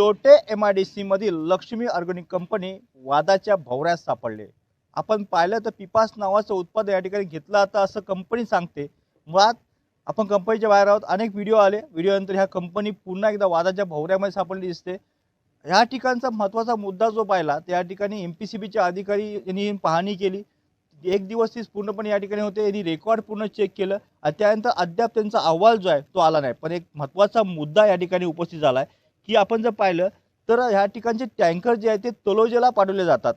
Lotay M I D सीमधील Lakshmi organic company वादाच्या भोवऱ्यात सापडले. आपण पाहिलं तर पिपास नावाचं उत्पादन या ठिकाणी घेतलं आता असं कंपनी सांगते. मुळात आपण कंपनीच्या बाहेर आहोत. अनेक व्हिडिओ आले. व्हिडिओनंतर ह्या कंपनी पुन्हा एकदा वादाच्या भोवऱ्यामध्ये सापडली दिसते. ह्या ठिकाणचा महत्त्वाचा मुद्दा जो पाहिला त्या ठिकाणी एम पी सी बीच्या अधिकारी यांनी पाहणी केली. एक दिवस तीच पूर्णपणे या ठिकाणी होते. यांनी रेकॉर्ड पूर्ण चेक केलं. आणि त्यानंतर अद्याप त्यांचा अहवाल जो आहे तो आला नाही. पण एक महत्त्वाचा मुद्दा या ठिकाणी उपस्थित झाला आहे. की आपण जर पाहिलं तर ह्या ठिकाणचे टँकर जे आहे ते तलोजेला पाठवले जातात.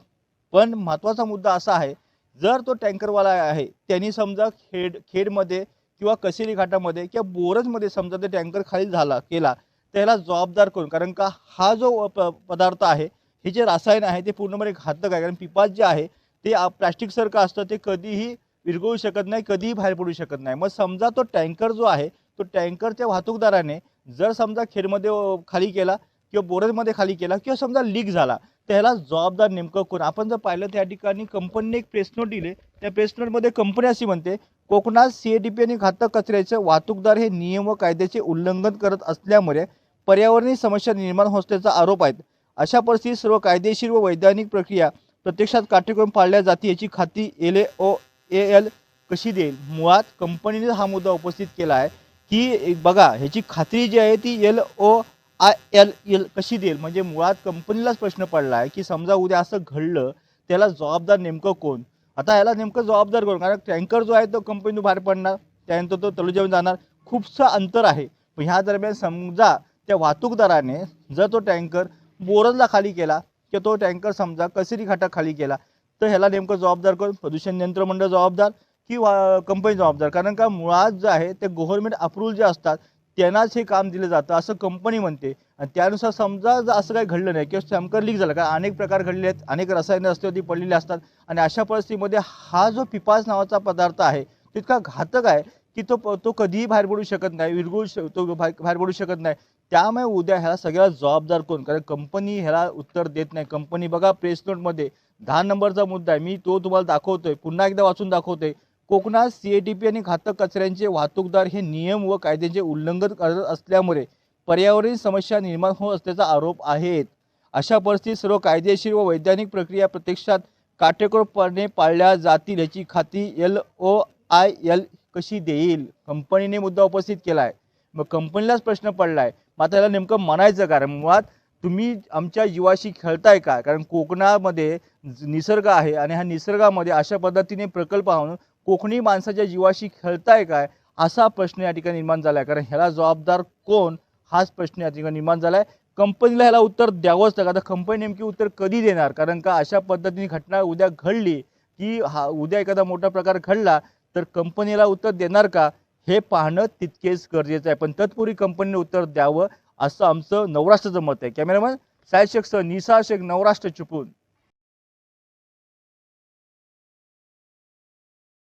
पण महत्त्वाचा मुद्दा असा आहे जर तो टँकरवाला आहे त्यांनी समजा खेड खेडमध्ये किंवा कसेरी घाटामध्ये किंवा बोरजमध्ये समजा ते टँकर खाली झाला केला त्याला जबाबदार करून कारण का हा जो प पदार्थ आहे हे जे रसायन आहे ते पूर्णपणे घातक आहे. कारण पिपास जे आहे ते प्लॅस्टिकसारखं असतं ते कधीही विरघळू शकत नाही कधीही बाहेर पडू शकत नाही. मग समजा तो टँकर जो आहे तो टँकरच्या वाहतूकदाराने जर समजा खेडमध्ये खाली केला किंवा बोरजमध्ये खाली केला किंवा समजा लीक झाला त्याला जबाबदार नेमकं कोण? आपण जर पाहिलं त्या ठिकाणी कंपनीने एक प्रेस नोट दिले. त्या प्रेस नोटमध्ये कंपनी अशी म्हणते कोकणात सी ए डी पी आणि घातक कचऱ्याचे वाहतूकदार हे नियम व कायद्याचे उल्लंघन करत असल्यामुळे पर्यावरणीय समस्या निर्माण होत असल्याचा आरोप आहेत. अशा परिस्थितीत सर्व कायदेशीर व वैधानिक प्रक्रिया प्रत्यक्षात काटेकोर पाळल्या जाते याची खाती L A O A L कशी देईल? मुळात कंपनीने हा मुद्दा उपस्थित केला आहे. की बघा ह्याची खात्री जी आहे ती L O I L L कशी देईल? म्हणजे मुळात कंपनीलाच प्रश्न पडला आहे की समजा उद्या असं घडलं त्याला जबाबदार नेमकं कोण? आता याला नेमकं जबाबदार कोण? कारण टँकर जो आहे तो कंपनीतून बाहेर पडणार त्यानंतर तो तळुजाऊन जाणार खूपसं अंतर आहे. पण ह्या दरम्यान समजा त्या वाहतूकदाराने जर तो टँकर बोरजला खाली केला किंवा तो टँकर समजा कसेरी घाटा खाली केला तर ह्याला नेमकं जबाबदार कोण? प्रदूषण नियंत्रण मंडळ जबाबदार. की वा कंपनी जबाबदार. कारण का मुळात जे आहे ते गव्हर्नमेंट अप्रूव्हल जे असतात त्यांनाच हे काम दिलं जातं असं कंपनी म्हणते. आणि त्यानुसार समजा जर असं काही घडलं नाही किंवा टँकर लीक झालं कारण अनेक प्रकार घडले आहेत अनेक रसायनं रस्त्यावरती पडलेली असतात आणि अशा परिस्थितीमध्ये हा जो पिपास नावाचा पदार्थ आहे तितका घातक आहे की तो प- तो कधीही बाहेर पडू शकत नाही विरघळू श तो बाहेर बाहेर पडू शकत नाही. त्यामुळे उद्या ह्याला सगळ्याला जबाबदार कोण? कारण कंपनी ह्याला उत्तर देत नाही. कंपनी बघा प्रेस नोटमध्ये दहा नंबरचा मुद्दा आहे. मी तो तुम्हाला दाखवतोय पुन्हा एकदा वाचून दाखवतोय. कोकणात सी ए टी पी आणि घातक कचऱ्यांचे वाहतूकदार हे नियम व कायद्यांचे उल्लंघन करत असल्यामुळे पर्यावरणीय समस्या निर्माण होत असल्याचा आरोप आहेत. अशा परिस्थितीत सर्व कायदेशीर व वैज्ञानिक प्रक्रिया प्रत्यक्षात काटेकोरपणे पाळल्या जातील याची खाती एल ओ आय एल कशी देईल? कंपनीने मुद्दा उपस्थित केला आहे मग कंपनीलाच प्रश्न पडला आहे मग आता याला नेमकं म्हणायचं कारण मुळात तुम्ही आमच्या जीवाशी खेळताय का? कारण कोकणामध्ये निसर्ग आहे आणि ह्या निसर्गामध्ये अशा पद्धतीने प्रकल्प आणून कोकणी माणसाच्या जीवाशी खेळताय काय? असा प्रश्न या ठिकाणी निर्माण झाला आहे कारण ह्याला जबाबदार कोण? हाच प्रश्न या ठिकाणी निर्माण झाला आहे कंपनीला ह्याला उत्तर द्यावंच लागतं आता कंपनी नेमकी उत्तर कधी देणार? कारण का अशा पद्धतीने घटना उद्या घडली की हा उद्या एखादा मोठा प्रकार घडला तर कंपनीला उत्तर देणार का? हे पाहणं तितकेच गरजेचं आहे. पण तत्पूर्वी कंपनीने उत्तर द्यावं असं आमचं नवराष्ट्राचं मत आहे. कॅमेरामॅन साहेब शेख सर निसा शेख नवराष्ट्र चुपून